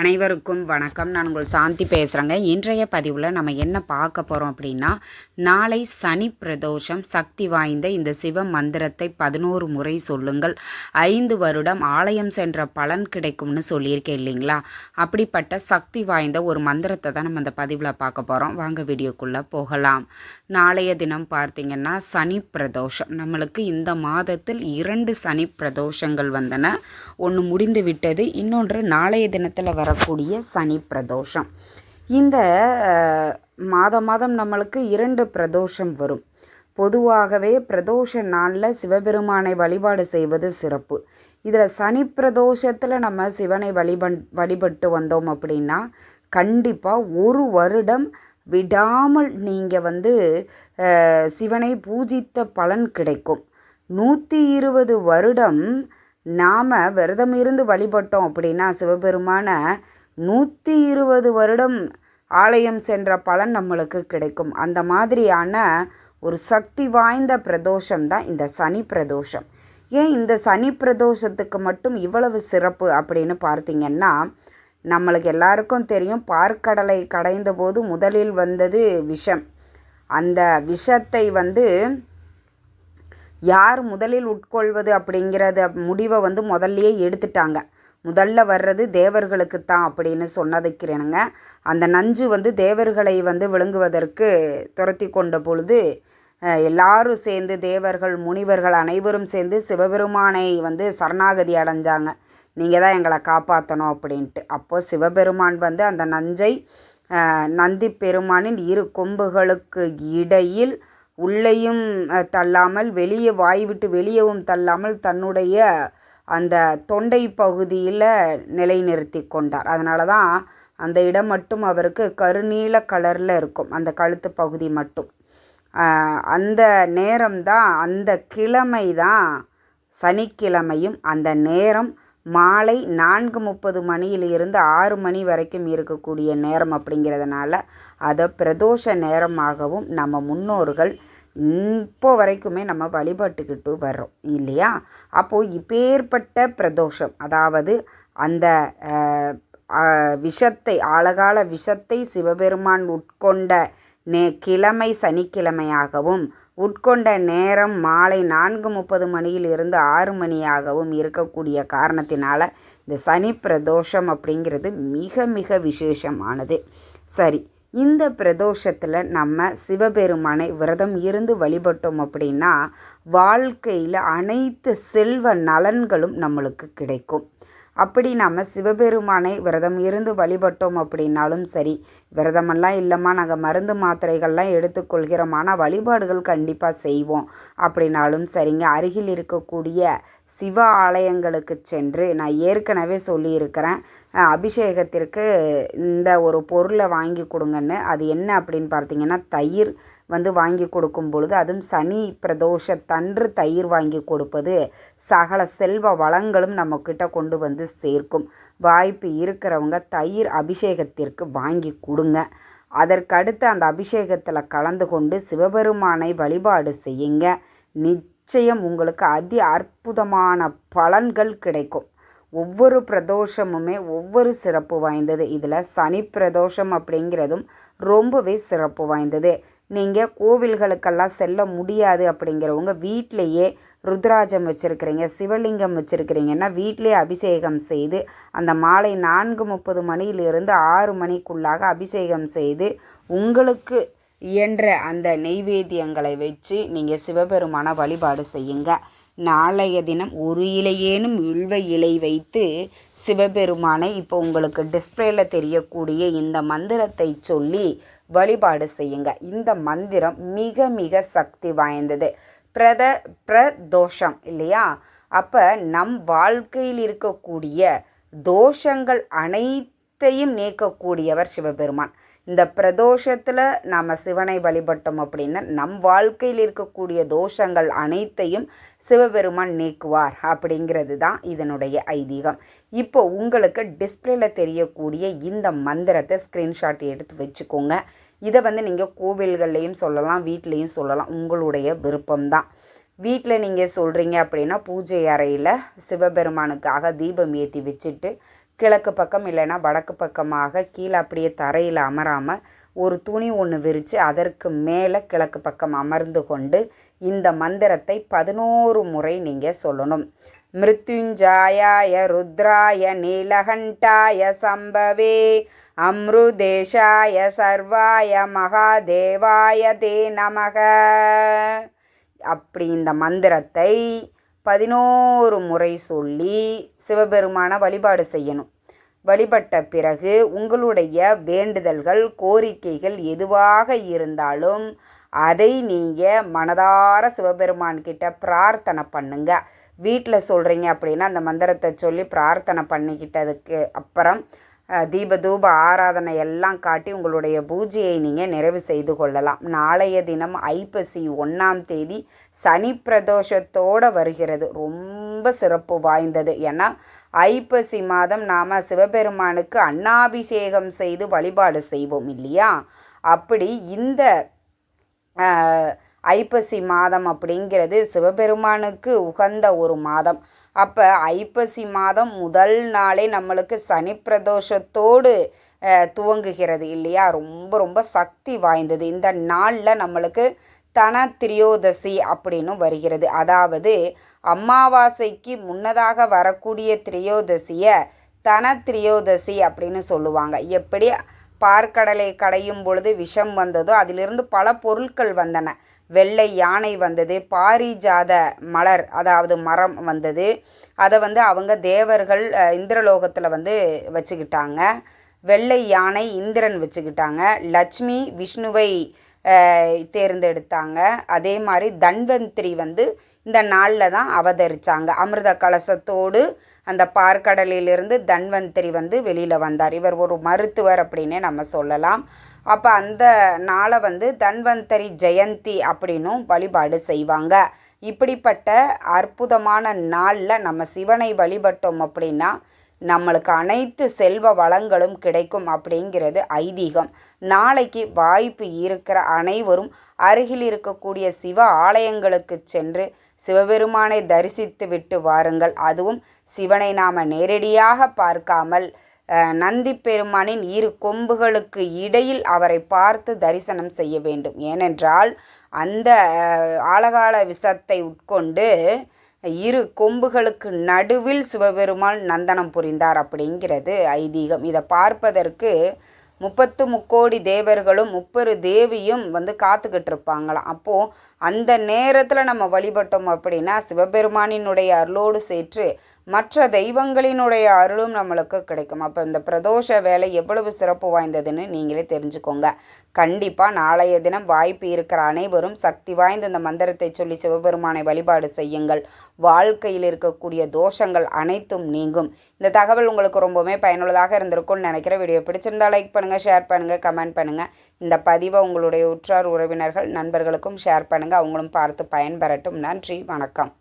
அனைவருக்கும் வணக்கம். நான் உங்கள் சாந்தி பேசுகிறேங்க இன்றைய பதிவில் நம்ம என்ன பார்க்க போகிறோம் அப்படின்னா நாளை சனி பிரதோஷம் சக்தி வாய்ந்த இந்த சிவ மந்திரத்தை பதினோரு முறை சொல்லுங்கள். ஐந்து வருடம் ஆலயம் சென்ற பலன் கிடைக்கும்னு சொல்லியிருக்கேன் இல்லைங்களா? அப்படிப்பட்ட சக்தி வாய்ந்த ஒரு மந்திரத்தை தான் நம்ம இந்த பதிவில் பார்க்க போகிறோம் வாங்க வீடியோக்குள்ளே போகலாம். நாளைய தினம் பார்த்திங்கன்னா சனி பிரதோஷம். நம்மளுக்கு இந்த மாதத்தில் இரண்டு சனி பிரதோஷங்கள் வந்தன. ஒன்று முடிந்து விட்டது. இன்னொன்று நாளைய தினத்தில் வர வரக்கூடிய சனி பிரதோஷம். இந்த மாதம் மாதம் நம்மளுக்கு இரண்டு பிரதோஷம் வரும். பொதுவாகவே பிரதோஷ நாளில் சிவபெருமானை வழிபாடு செய்வது சிறப்பு. இதில் சனி பிரதோஷத்தில் நம்ம சிவனை வழிபண் வழிபட்டு வந்தோம் அப்படின்னா கண்டிப்பாக ஒரு வருடம் விடாமல் நீங்கள் வந்து சிவனை பூஜித்த பலன் கிடைக்கும். நூற்றி இருபது வருடம் நாம் விரதம் இருந்து வழிபட்டோம் அப்படின்னா சிவபெருமான நூற்றி இருபது வருடம் ஆலயம் சென்ற பலன் நம்மளுக்கு கிடைக்கும். அந்த மாதிரியான ஒரு சக்தி வாய்ந்த பிரதோஷம் தான் இந்த சனி பிரதோஷம். ஏன் இந்த சனி பிரதோஷத்துக்கு மட்டும் இவ்வளவு சிறப்பு அப்படின்னு பார்த்தீங்கன்னா நம்மளுக்கு எல்லாருக்கும் தெரியும் பார்க்கடலை கடைந்த போது முதலில் வந்தது விஷம். அந்த விஷத்தை வந்து யார் முதலில் உட்கொள்வது அப்படிங்கிறத முடிவை வந்து முதல்லையே எடுத்துட்டாங்க. முதல்ல வர்றது தேவர்களுக்கு தான் அப்படின்னு சொன்னதுக்கிறேனுங்க. அந்த நஞ்சு வந்து தேவர்களை வந்து விழுங்குவதற்கு துரத்தி கொண்ட பொழுது எல்லாரும் சேர்ந்து தேவர்கள் முனிவர்கள் அனைவரும் சேர்ந்து சிவபெருமானை வந்து சரணாகதி அடைஞ்சாங்க. நீங்கள் தான் எங்களை காப்பாற்றணும் அப்படின்ட்டு. அப்போது சிவபெருமான் வந்து அந்த நஞ்சை நந்தி பெருமானின் இரு கொம்புகளுக்கு இடையில் உள்ளேயும் தள்ளாமல் வெளியே வாய் விட்டு வெளியவும் தள்ளாமல் தன்னுடைய அந்த தொண்டை பகுதியில் நிலைநிறுத்தி கொண்டார். அதனால தான் அந்த இடம் மட்டும் அவருக்கு கருநீல கலரில் இருக்கும். அந்த கழுத்து பகுதி மட்டும். அந்த நேரம் தான் அந்த கிழமை தான் சனிக்கிழமையும் அந்த நேரம் மாலை நான்கு முப்பது மணியிலிருந்து ஆறு மணி வரைக்கும் இருக்கக்கூடிய நேரம் அப்படிங்கிறதுனால அதை பிரதோஷ நேரமாகவும் நம்ம முன்னோர்கள் இப்போ வரைக்குமே நம்ம வழிபட்டுக்கிட்டு வர்றோம் இல்லையா? அப்போது இப்பேற்பட்ட பிரதோஷம் அதாவது அந்த விஷத்தை ஆழகால விஷத்தை சிவபெருமான் உட்கொண்ட நே கிழமை சனிக்கிழமையாகவும் உட்கொண்ட நேரம் மாலை நான்கு முப்பது மணியில் இருந்து ஆறு மணியாகவும் இருக்கக்கூடிய காரணத்தினால இந்த சனி பிரதோஷம் அப்படிங்கிறது மிக மிக விசேஷமானது. சரி இந்த பிரதோஷத்தில் நம்ம சிவபெருமானை விரதம் இருந்து வழிபட்டோம் அப்படின்னா வாழ்க்கையில் அனைத்து செல்வ நலன்களும் நம்மளுக்கு கிடைக்கும். அப்படி நாம் சிவபெருமானை விரதம் இருந்து வழிபட்டோம் அப்படின்னாலும் சரி விரதமெல்லாம் இல்லைம்மா நாங்கள் மருந்து மாத்திரைகள்லாம் எடுத்துக்கொள்கிறோம் ஆனால் வழிபாடுகள் கண்டிப்பாக செய்வோம் அப்படின்னாலும் சரிங்க. அருகில் இருக்கக்கூடிய சிவ ஆலயங்களுக்கு சென்று நான் ஏற்கனவே சொல்லியிருக்கிறேன் அபிஷேகத்திற்கு இந்த ஒரு பொருளை வாங்கி கொடுங்கன்னு. அது என்ன அப்படின்னு பார்த்தீங்கன்னா தயிர் வந்து வாங்கி கொடுக்கும் பொழுது அதுவும் சனி பிரதோஷத்தன்று தயிர் வாங்கி கொடுப்பது சகல செல்வ வளங்களும் நம்மக்கிட்ட கொண்டு வந்து சேர்க்கும். வாய்ப்பு இருக்கிறவங்க தயிர் அபிஷேகத்திற்கு வாங்கி கொடுங்க. அதற்கடுத்து அந்த அபிஷேகத்தில் கலந்து கொண்டு சிவபெருமானை வழிபாடு செய்யுங்க. நிச்சயம் உங்களுக்கு அதி அற்புதமான பலன்கள் கிடைக்கும். ஒவ்வொரு பிரதோஷமுமே ஒவ்வொரு சிறப்பு வாய்ந்தது. இதில் சனி பிரதோஷம் அப்படிங்கிறதும் ரொம்பவே சிறப்பு வாய்ந்தது. நீங்கள் கோவில்களுக்கெல்லாம் செல்ல முடியாது அப்படிங்கிறவங்க வீட்டிலையே ருத்ராஜம் வச்சுருக்கிறீங்க சிவலிங்கம் வச்சுருக்கிறீங்கன்னா வீட்டிலே அபிஷேகம் செய்து அந்த மாலை நான்கு முப்பது மணியிலிருந்து ஆறு மணிக்குள்ளாக அபிஷேகம் செய்து உங்களுக்கு இயன்ற அந்த நெய்வேத்தியங்களை வச்சு நீங்கள் சிவபெருமான வழிபாடு செய்யுங்க. நாளைய தினம் ஒரு இலையேனும் இழ்வ இலை வைத்து சிவபெருமானை இப்போ உங்களுக்கு டிஸ்பிளேல தெரியக்கூடிய இந்த மந்திரத்தை சொல்லி வழிபாடு செய்யுங்க. இந்த மந்திரம் மிக மிக சக்தி வாய்ந்தது. பிரத பிரதோஷம் இல்லையா? அப்போ நம் வாழ்க்கையில் இருக்கக்கூடிய தோஷங்கள் அனைத்தையும் நீக்கக்கூடியவர் சிவபெருமான். இந்த பிரதோஷத்தில் நாம் சிவனை வழிபட்டோம் அப்படின்னா நம் வாழ்க்கையில் இருக்கக்கூடிய தோஷங்கள் அனைத்தையும் சிவபெருமான் நீக்குவார் அப்படிங்கிறது தான் இதனுடைய ஐதீகம். இப்போ உங்களுக்கு டிஸ்பிளேல தெரியக்கூடிய இந்த மந்திரத்தை ஸ்க்ரீன்ஷாட் எடுத்து வச்சுக்கோங்க. இதை வந்து நீங்கள் கோவில்கள்லேயும் சொல்லலாம் வீட்லேயும் சொல்லலாம். உங்களுடைய விருப்பம்தான் வீட்டில் நீங்கள் சொல்கிறீங்க அப்படின்னா பூஜை அறையில் சிவபெருமானுக்காக தீபம் ஏற்றி வச்சுட்டு கிழக்கு பக்கம் இல்லைன்னா வடக்கு பக்கமாக கீழே அப்படியே தரையில் அமராமல் ஒரு துணி ஒன்று விரித்து அதற்கு மேலே கிழக்கு பக்கம் அமர்ந்து கொண்டு இந்த மந்திரத்தை பதினோரு முறை நீங்கள் சொல்லணும். மிருத்யுஞ்சாயாய ருத்ராய நீலகண்டாய சம்பவே அம்ருதேஷாய சர்வாய மகாதேவாய தே நமக. அப்படி இந்த மந்திரத்தை பதினோரு முறை சொல்லி சிவபெருமான வழிபாடு செய்யணும். வழிபட்ட பிறகு உங்களுடைய வேண்டுதல்கள் கோரிக்கைகள் எதுவாக இருந்தாலும் அதை நீங்கள் மனதார சிவபெருமான் கிட்ட பிரார்த்தனை பண்ணுங்க. வீட்டில் சொல்கிறீங்க அப்படின்னா அந்த மந்திரத்தை சொல்லி பிரார்த்தனை பண்ணிக்கிட்டதுக்கு அப்புறம் தீபதூப ஆராதனை எல்லாம் காட்டி உங்களுடைய பூஜையை நீங்கள் நிறைவு செய்து கொள்ளலாம். நாளைய தினம் ஐப்பசி ஒன்றாம் தேதி சனி பிரதோஷத்தோடு வருகிறது. ரொம்ப சிறப்பு வாய்ந்தது. ஏன்னா ஐப்பசி மாதம் நாம் சிவபெருமானுக்கு அன்னாபிஷேகம் செய்து வழிபாடு செய்வோம் இல்லையா? அப்படி இந்த ஐப்பசி மாதம் அப்படிங்கிறது சிவபெருமானுக்கு உகந்த ஒரு மாதம். அப்போ ஐப்பசி மாதம் முதல் நாளே நம்மளுக்கு சனி பிரதோஷத்தோடு துவங்குகிறது இல்லையா? ரொம்ப ரொம்ப சக்தி வாய்ந்தது. இந்த நாளில் நம்மளுக்கு தன திரியோதசி அப்படின்னு வருகிறது. அதாவது அமாவாசைக்கு முன்னதாக வரக்கூடிய திரியோதசியை தன திரியோதசி அப்படின்னு சொல்லுவாங்க. எப்படி? பார்க்கடலை கடையும் பொழுது விஷம் வந்ததோ அதிலிருந்து பல பொருட்கள் வந்தன. வெள்ளை யானை வந்தது பாரிஜாத மலர் அதாவது மரம் வந்தது. அதை வந்து அவங்க தேவர்கள் இந்திரலோகத்தில் வந்து வச்சுக்கிட்டாங்க. வெள்ளை யானை இந்திரன் வச்சுக்கிட்டாங்க. லட்சுமி விஷ்ணுவை தேர்ந்தெடுத்தாங்க. அதே மாதிரி தன்வந்திரி வந்து இந்த நாளில் தான் அவதரித்தாங்க அமிர்த கலசத்தோடு அந்த பார்க்கடலிலிருந்து தன்வந்திரி வந்து வெளியில் வந்தார். இவர் ஒரு மருத்துவர் அப்படின்னே நம்ம சொல்லலாம். அப்போ அந்த நாளை வந்து தன்வந்தரி ஜெயந்தி அப்படின்னும் வழிபாடு செய்வாங்க. இப்படிப்பட்ட அற்புதமான நாளில் நம்ம சிவனை வழிபட்டோம் அப்படின்னா நம்மளுக்கு அனைத்து செல்வ வளங்களும் கிடைக்கும் அப்படிங்கிறது ஐதீகம். நாளைக்கு வாய்ப்பு இருக்கிற அனைவரும் அருகில் இருக்கக்கூடிய சிவ ஆலயங்களுக்கு சென்று சிவபெருமானை தரிசித்து விட்டு வாருங்கள். அதுவும் சிவனை நாம் நேரடியாக பார்க்காமல் நந்தி பெருமானின் இரு கொம்புகளுக்கு இடையில் அவரை பார்த்து தரிசனம் செய்ய வேண்டும். ஏனென்றால் அந்த ஆலகால விஷத்தை உட்கொண்டு இரு கொம்புகளுக்கு நடுவில் சிவபெருமான் நந்தனம் புரிந்தார் அப்படிங்கிறது ஐதீகம். இதை பார்ப்பதற்கு முப்பத்து முக்கோடி தேவர்களும் முப்பெரு தேவியும் வந்து காத்துக்கிட்டு இருப்பாங்களாம். அப்போது அந்த நேரத்தில் நம்ம வழிபட்டோம் அப்படின்னா சிவபெருமானினுடைய அருளோடு சேர்த்து மற்ற தெய்வங்களினுடைய அருளும் நம்மளுக்கு கிடைக்கும். அப்போ இந்த பிரதோஷ வேலை எவ்வளவு சிறப்பு வாய்ந்ததுன்னு நீங்களே தெரிஞ்சுக்கோங்க. கண்டிப்பாக நாளைய தினம் வாய்ப்பு இருக்கிற அனைவரும் சக்தி வாய்ந்த இந்த மந்திரத்தை சொல்லி சிவபெருமானை வழிபாடு செய்யுங்கள். வாழ்க்கையில் இருக்கக்கூடிய தோஷங்கள் அனைத்தும் நீங்கும். இந்த தகவல் உங்களுக்கு ரொம்பவுமே பயனுள்ளதாக இருந்திருக்கும்னு நினைக்கிற வீடியோ பிடிச்சிருந்தால் லைக் பண்ணுங்கள் ஷேர் பண்ணுங்கள் கமெண்ட் பண்ணுங்கள் இந்த பதிவை உங்களுடைய உற்றார் உறவினர்கள் நண்பர்களுக்கும் ஷேர் பண்ணுங்கள் பண்ணுங்கள் அவங்களும் பார்த்து பயன்பெறட்டும். நன்றி. வணக்கம்.